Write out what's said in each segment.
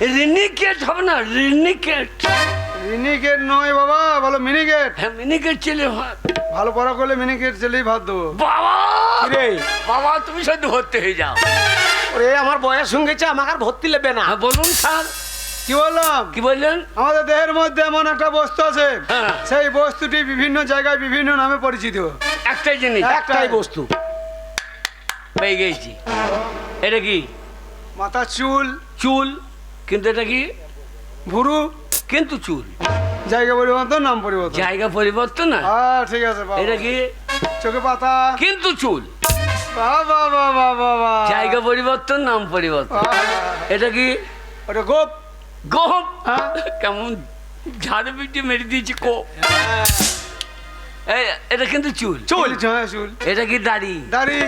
রিনিকেট হবে না রিনিকেট। মিনিকেট নয় বাবা বলো মিনিকেট। হ্যাঁ মিনিকেট ছেলে ভাত ভালো পড়া করলে মিনিকেট ছেলেই ভাত দেবো। বাবা! রে বাবা তুমি সদ্য ভর্তি হয়ে যাও। ওরে আমার বয়স হয়ে গেছে আমাকে আর ভর্তি নেবে না। হ্যাঁ বলুন স্যার। কি বললাম? কি বললেন? আমাদের দেহের মধ্যে এমন একটা বস্তু আছে হ্যাঁ। সেই বস্তুটি বিভিন্ন জায়গায় বিভিন্ন নামে পরিচিত। একটাই জিনিস। একটাই। বস্তু। পেয়ে গেছি। এটা কি? মাথা চুল। চুল? কিন্তু এটা কি? ভুরু কিন্তু চুল। জায়গা পরিবর্তন নাম পরিবর্তন। জায়গা পরিবর্তন না? হ্যাঁ ঠিক আছে এটা কি? চোখে পাতা। কিন্তু চুল। বাবা বাবা বাবা জায়গা পরিবর্তন নাম পরিবর্তন। এটা কি? ওটা গোপ। গহম হ্যাঁ। কেমন ঝাড় পিটি মেরে দিয়েছি কো এই, এটা কিন্তু চুল। চুল হ্যাঁ চুল। এটা কি দাড়ি? দাড়ি।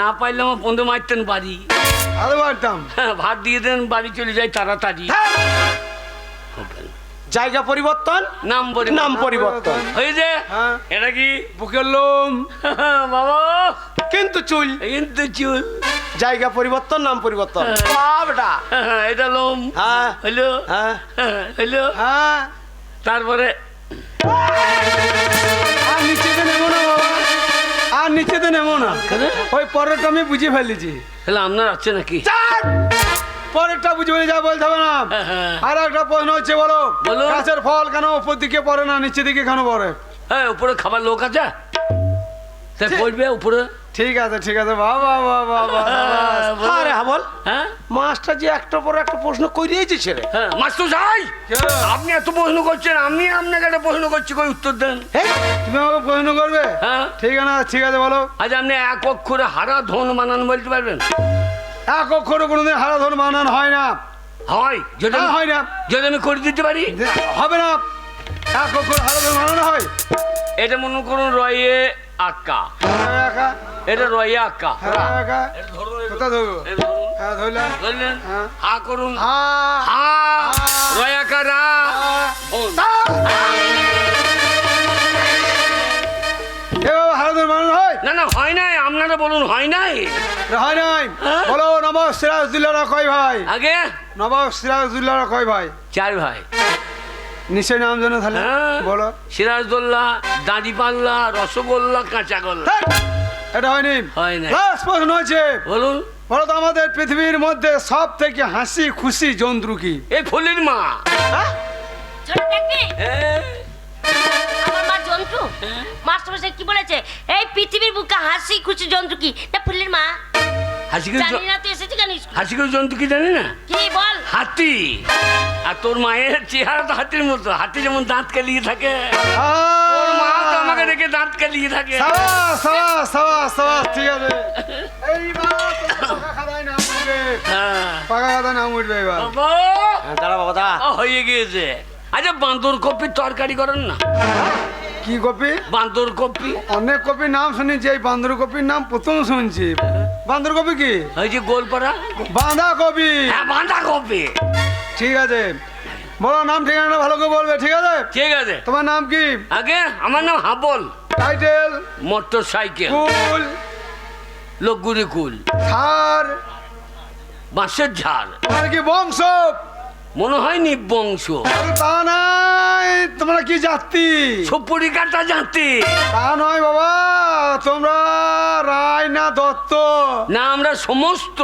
না পাইলে আমার বন্ধু মারতেন বাড়ি। আরও বাড়তাম। ভাত দিয়ে দেন বাড়ি চলে যায় তাড়াতাড়ি। জায়গা পরিবর্তন? নাম নাম পরিবর্তন। ওই যে হ্যাঁ। এটা কি বুকের লোম? বাবা। কিন্তু চুল। কিন্তু চুল। জায়গা পরিবর্তন নাম পরিবর্তন। বাবটা এটা লোম। হ্যাঁ। হইল? হ্যাঁ হইল? হ্যাঁ। তারপরে আর নিচেতে নেব না। ওই পরেরটা আমি বুঝে ফেলেছি। তাহলে আপনার আছে নাকি? পরেরটা বুঝে ফেলে যা বলতে হবে না। হ্যাঁ। আর একটা প্রশ্ন হচ্ছে বলো বলো। গাছের ফল কেন উপর দিকে পড়ে না নিচে দিকে কেন পড়ে? হ্যাঁ উপরে খাবার লোক আছে। সে পড়বে উপরে। ঠিক আছে ঠিক আছে বাবা বাবা বাবা আরে হাবল হ্যাঁ? মাস্টার যে একটা পর একটা প্রশ্ন করিয়েছে ছেলে। হ্যাঁ মাস্টার কে? আপনি এত প্রশ্ন করছেন আমি আপনাকে একটা প্রশ্ন করছি কই উত্তর দেন। তুমি আমাকে প্রশ্ন করবে? হ্যাঁ। ঠিক আছে ঠিক আছে বলো। আজ আপনি এক অক্ষরে হারা ধন বানান বলতে পারবেন? এক অক্ষরে কোনোদিন হারাধন বানান হয় না। হয়? যদি হ্যাঁ, না। যদি আমি করে দিতে পারি? হবে না। এক অক্ষর হারাধন বানানো হয়। এটা মনে করুন রয়ে আক্কা। এটা রয়ে আক্কা। হ্যাঁ। হ্যাঁ ধরলেন? হ্যাঁ। হা করুন। হ্যাঁ হা। রয়ে আক্কা রা। ধন। এভাবে হারাধন না না হয় নাই। আপনারা বলুন হয় নাই? হয় নাই? বলো নবাব সিরাজদুল্লাহরা কয় ভাই? আগে? নবাব সিরাজদুল্লাহরা কয় ভাই? চার ভাই। নিশ্চয় নাম জানো তাহলে? হ্যাঁ। বলো। সিরাজদোল্লা দাঁড়িপাল্লা রসগোল্লা কাঁচাগোল্লা। এটা হয়নি। হয় নাই। লাস্ট প্রশ্ন হচ্ছে বলুন। বলো তো আমাদের পৃথিবীর মধ্যে সব থেকে হাসি খুশি জন্তু কি? এই ফুলির মা। হ্যাঁ, আমার মা জন্তু। মাস্টারমশাই কি বলেছে? এই পৃথিবীর বুকে হাসি খুশি জন্তু কি? না ফুলের মা। হাসি করে জানি না তুই এসেছি কেন হাসি করে জন্তু কি জানি না? কি বল? হাতি। আর তোর মায়ের চেহারা তো হাতির মতো। হাতি যেমন দাঁত কালিয়ে থাকে তোর মা তো আমাকে দেখে দাঁত কালিয়ে থাকে। সাবাস সাবাস সাবাস সাবাস ঠিক আছে। পাকা উঠবে। হ্যাঁ। পাকা খাতায় নাম উঠবে এবার। হ্যাঁ, দাঁড়া বাবা দাঁড়া। হয়ে গিয়েছে। আচ্ছা বান্দর কপির তরকারি করেন না? কি কপি? বান্দর কপি। অনেক কপির নাম শুনেছি এই বান্দর কপির নাম প্রথম শুনছি। বান্দর কপি কি? ওই যে গোলপাড়া। বাঁধা কপি। হ্যাঁ বাঁধা কপি। ঠিক আছে। বলো নাম ঠিকানা ভালো করে বলবে ঠিক আছে? ঠিক আছে। তোমার নাম কি? আগে আমার নাম হাবল। টাইটেল? মোটর সাইকেল কুল। লোকগুড়ি কুল। থার বাঁশের ঝাড়। কি বংশ? মনে হয় নিবংশ। আরে তা নাই তোমরা কি জাতি? সুপুরি কাটা জাতি। তা নয় বাবা তোমরা রায় না দত্ত। না আমরা সমস্ত।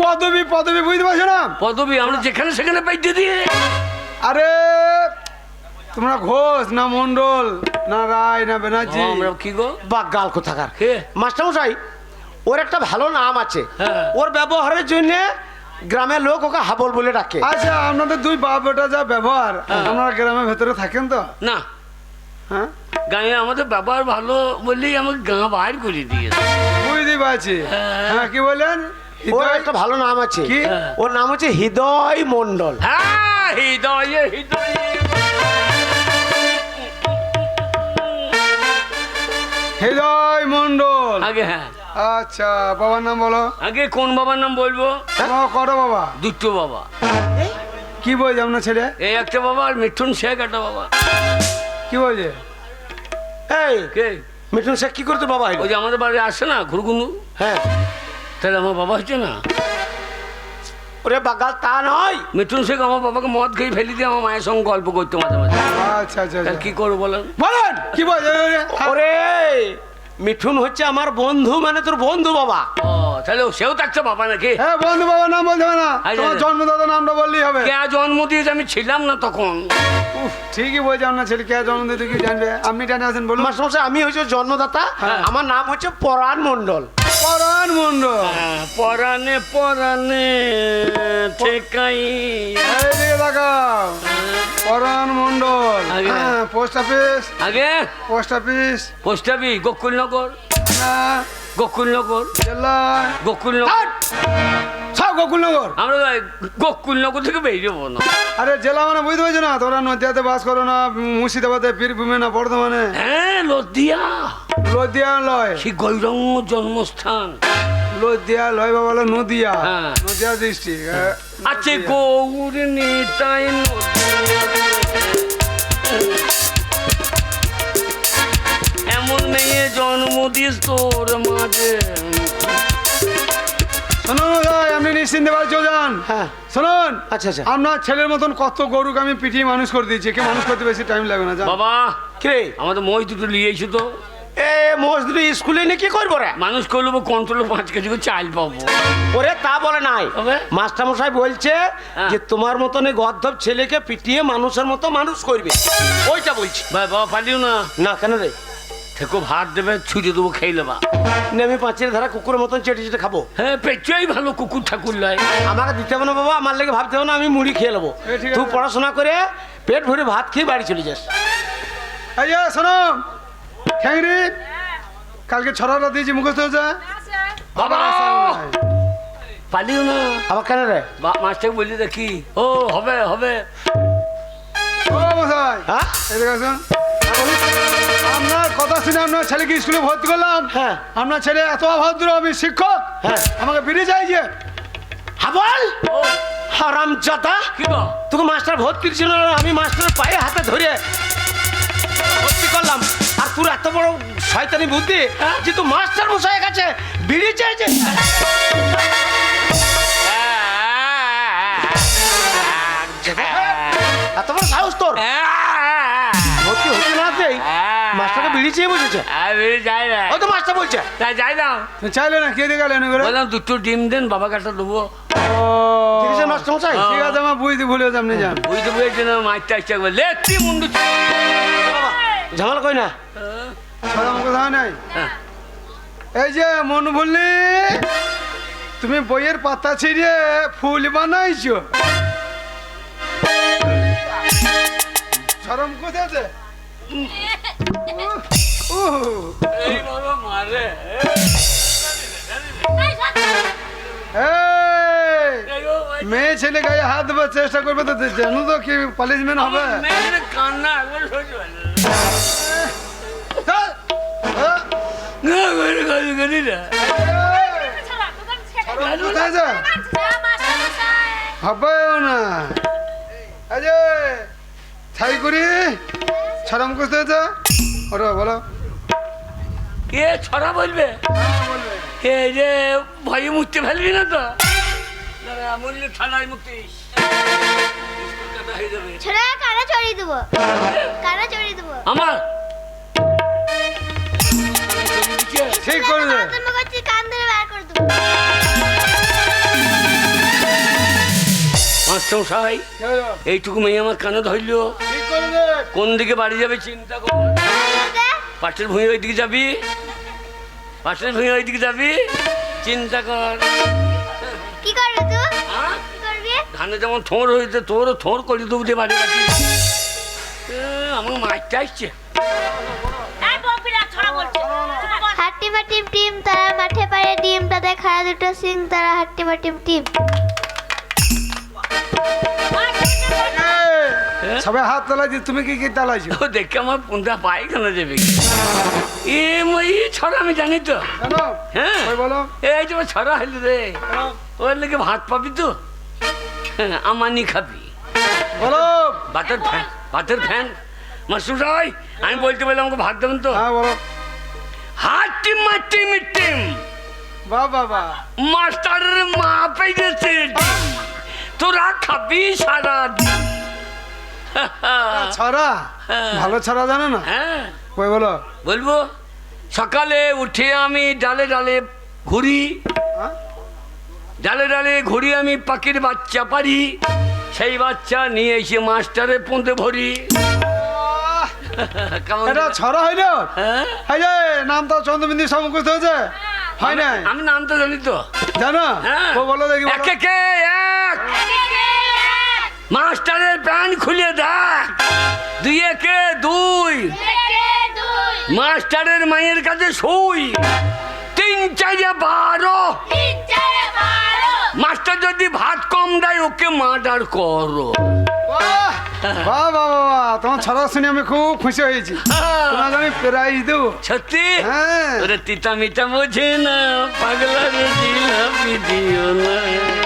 পদবি পদবি বুঝতে পারছ না? পদবি আমরা যেখানে সেখানে পাইতে দিয়ে। আরে তোমরা ঘোষ না মন্ডল না রায় না ব্যানার্জি? আমরা কি গো? বা গাল কোথাকার? কে? মাস্টারমশাই ওর একটা ভালো নাম আছে। হ্যাঁ। ওর ব্যবহারের জন্য গ্রামের লোক ওকে হাবল বলে ডাকে। আচ্ছা আপনাদের দুই বাপ বেটা যা ব্যবহার আপনারা গ্রামের ভেতরে থাকেন তো? না। হ্যাঁ? গায়ে আমাদের ব্যবহার ভালো বললেই আমাকে গাঁ বাইর করে দিয়েছে। বুঝতে পারছি। হ্যাঁ। কি বলেন ওর হৃদয়- একটা ভালো নাম আছে। কি? ওর নাম হচ্ছে হৃদয় মন্ডল হ্যাঁ হৃদয়ে হৃদয়ে। হৃদয় মন্ডল আগে হ্যাঁ। আচ্ছা বাবার নাম বলো। আগে কোন বাবার নাম বলব? তোমার কটো বাবা? দুটো বাবা। কি বলছে আপনার ছেলে? এই একটা বাবা আর মিঠুন শেখ একটা বাবা। কি বলছে? এই কে? মিঠুন শেখ কি করতো বাবা ওই যে আমাদের বাড়ি আসে না ঘুরগুনু হ্যাঁ। তাহলে আমার বাবা হচ্ছে না? ওরে বাগাল তা নয়। মিঠুন শেখ আমার বাবাকে মদ খেয়ে ফেলি দিয়ে আমার মায়ের সঙ্গে গল্প করতো মাঝে মাঝে। আচ্ছা আচ্ছা আচ্ছা। কি করব বলেন? বলেন কি বল ওরে! মিঠুন হচ্ছে আমার বন্ধু মানে তোর বন্ধু বাবা। ও তাহলে সেও থাকছে বাবা নাকি? হ্যাঁ বন্ধু বাবা নাম বলতে হবে না। আচ্ছা, তোমার আচ্ছা। জন্মদাতা নামটা বললেই হবে। কে জন্ম দিয়েছে আমি ছিলাম না তখন। উফ, ঠিকই বলছি আপনার ছেলে কে জন্ম দিতে কি জানবে? আপনি টেনে আছেন বলুন। মাস্টারমশাই আমি হচ্ছে জন্মদাতা আমার নাম হচ্ছে পরাণ মণ্ডল। পরাণ মন্ডল। পরাণে পরাণে পরানে ঠেকাই এইদিকে তাকাও পরাণ মন্ডল। হ্যাঁ পোস্ট অফিস। আগে? Post office. পোস্টাবি গোকুলনগর। না গোকুলনগর জেলা গোকুলনগর সব গোকুলনগর আমরা গোকুলনগর থেকে বেরিয়ে না। আরে জেলা মানে বুঝতে পারছ না? তোরা নদিয়াতে বাস করো না মুর্শিদাবাদে বীরভূমে না বর্ধমানে? হ্যাঁ লদিয়া লদিয়া লয়। সেই গৌরঙ্গ জন্মস্থান। লদিয়া লয় বাবা নদিয়া। হ্যাঁ। নদিয়া ডিস্ট্রিক্ট আছে গৌর নিতাই এমন দিস তোর মাঝে। শুনুন ভাই আপনি নিশ্চিন্তে বাড়ি চলে যান। হ্যাঁ। শুনুন আচ্ছা আচ্ছা। আপনার ছেলের মতন কত গরুকে আমি পিটিয়ে মানুষ করে দিয়েছি কে মানুষ করতে বেশি টাইম লাগবে না বাবা কে আমাদের মই দুটো নিয়েছি তো। এ মজদুরি স্কুলে নিয়ে কি করব রে? মানুষ করলে কন্ট্রোলে পাঁচ কেজি করে চাল পাবো। ওরে তা বলে নাই। বলছে হ্যাঁ। যে তোমার মতন এই গর্ধব ছেলেকে পিটিয়ে মানুষের মতো মানুষ করবে। ওইটা বলছি। ভাই বাবা পালিও না। না কেন রে? থেকো ভাত দেবে ছুটে দেবো খেয়ে নেবা। আমি পাঁচের ধারা কুকুরের মতন চেটে চেটে খাব। হ্যাঁ পেঁচাই ভালো কুকুর ঠাকুর লাই আমাকে দিতে হবে না বাবা আমার লেগে ভাবতে হবে না আমি মুড়ি খেয়ে নেব। এ, ঠিক আছে। তুই পড়াশোনা করে পেট ভরে ভাত খেয়ে বাড়ি চলে যাস। এই যে শোনো। খ্যাংরি কালকে ছড়াটা দিয়েছি মুখস্থ হয়েছে? বাবা! পালিও না। আবার কেন রে? বা- মাস্টার বলি দেখি। ও হবে হবে। ও মশাই। হ্যাঁ? এদিকে আসুন। হ্যাঁ। আপনার কথা শুনে আপনার ছেলেকে স্কুলে ভর্তি করলাম। হ্যাঁ। আপনার ছেলে এত অভদ্র আমি শিক্ষক। হ্যাঁ। আমাকে বেরিয়ে চাইছে হাবল হারাম জাতা তোকে মাস্টার ভর্তি ছিল না আমি মাস্টারের পায়ে হাতে ধরে ভর্তি করলাম। আর তোর এত বড় শয়তানি বুদ্ধি হ্যাঁ? যে তুই মাস্টার কাছে বিড়ি চাইছে। এত বড় সাহস তোর। ভর্তি হতে না মাস্টারকে বিড়ি চেয়ে বসেছে আমি যাই না ওই তো মাস্টার বলছে। তাই যাই না তো চাইলে না কে দিয়ে গেলেন করে? বললাম দুটো ডিম দেন বাবা কাটা দেবো। ঠিক আছে মাস্টার মশাই? ঠিক আছে আমার বুঝতে ভুলে আপনি যান। বুঝতে বুঝেছি না মাছটা ইচ্ছা করে লেট্রি মুন্ডু বাবা, ঝামেলা কই না। মুখ হয় নাই? হ্যাঁ। এই যে মন বললি তুমি বইয়ের পাতা ছিঁড়ে ফুল বানাইছো। সরম কোথায় আছে? মারে। মেয়ে ছেলে গায়ে হাত দেবার চেষ্টা করবে তো জানো তো কি পালিশমেন্ট হবে কান্না একবার সহ্য না। যে ছাই করি সরম কোথায় আছে ওরা বলো। কে ছড়া বলবে? কে যে ভয়ে মুছতে ফেলবি না তো? মূল্য ঠান্ডায় হয়ে। কারা চড়িয়ে দেবো। কারা চড়িয়ে দেবো। আমার? ঠিক করে দে। কান ধরে বার করে দেবো। মাস্টার সাহাই এইটুকু মেয়ে আমার কানে ধরলো। কোন দিকে বাড়ি যাবে চিন্তা কর। পাশের ভূমি ওই দিকে যাবি? পাশের ভূমি ওই দিকে যাবি? চিন্তা কর। কি করবি তুই? হ্যাঁ? কি করবি? ধানে যেমন থোর হয়েছে তোরও থোর করে দেবো যে বাড়ি বাড়ি। আমার মাছটা আসছে। হাট্টি মাটিম টিম তারা মাঠে পারে ডিম তাদের খাড়া দুটো সিং তারা হাট্টি মাটিম টিম। সবাই হাত তালাইছি তুমি কি কি তালাইছো? ও দেখে আমার পুনটা পায়খানা যাবে এ মই ছড়া আমি জানি তো। হ্যাঁ। বলো। এই যে ছড়া হইল রে। ওর লেগে ভাত পাবি তো। হ্যাঁ, আমানি খাবি। বলো। ভাতের ফ্যান ভাতের ফ্যান। মাসুর ভাই আমি বলতে বললাম আমাকে ভাত দেবেন তো। হ্যাঁ বলো। হাটি মাটি মিটিম। বাহ বাবা মাস্টারের মা পেয়েছে তোরা খাবি সারা দিন। ছড়া? ভালো ছড়া জানো না? হ্যাঁ। বলো। বলব সকালে উঠে আমি ডালে ডালে ঘুরি। হ্যাঁ? ডালে ডালে ঘুরি আমি পাখির বাচ্চা পারি। সেই বাচ্চা নিয়ে এসে মাস্টারে পুঁতে ভরি। এটা ছড়া হয় না? হ্যাঁ? এই যে নাম তো চন্দ্রবিন্দু হয়েছে। হয় নাই? আমি নাম তো জানি তো। জানো? হ্যাঁ। বলো দেখি এক মাস্টারের প্যান খুলে দেখ। দুই একে দুই। মাস্টারের মায়ের কাছে শুই। তিন চারে বারো। মাস্টার যদি ভাত কম দেয় ওকে মার্ডার করো। বাহ বাহ তোমার ছড়া শুনে আমি খুব খুশি হয়েছি। তোমাকে আমি প্রাইজ দেবো। সত্যি? হ্যাঁ। ওরে তিতা মিতা বোঝে না পাগলা দিও না।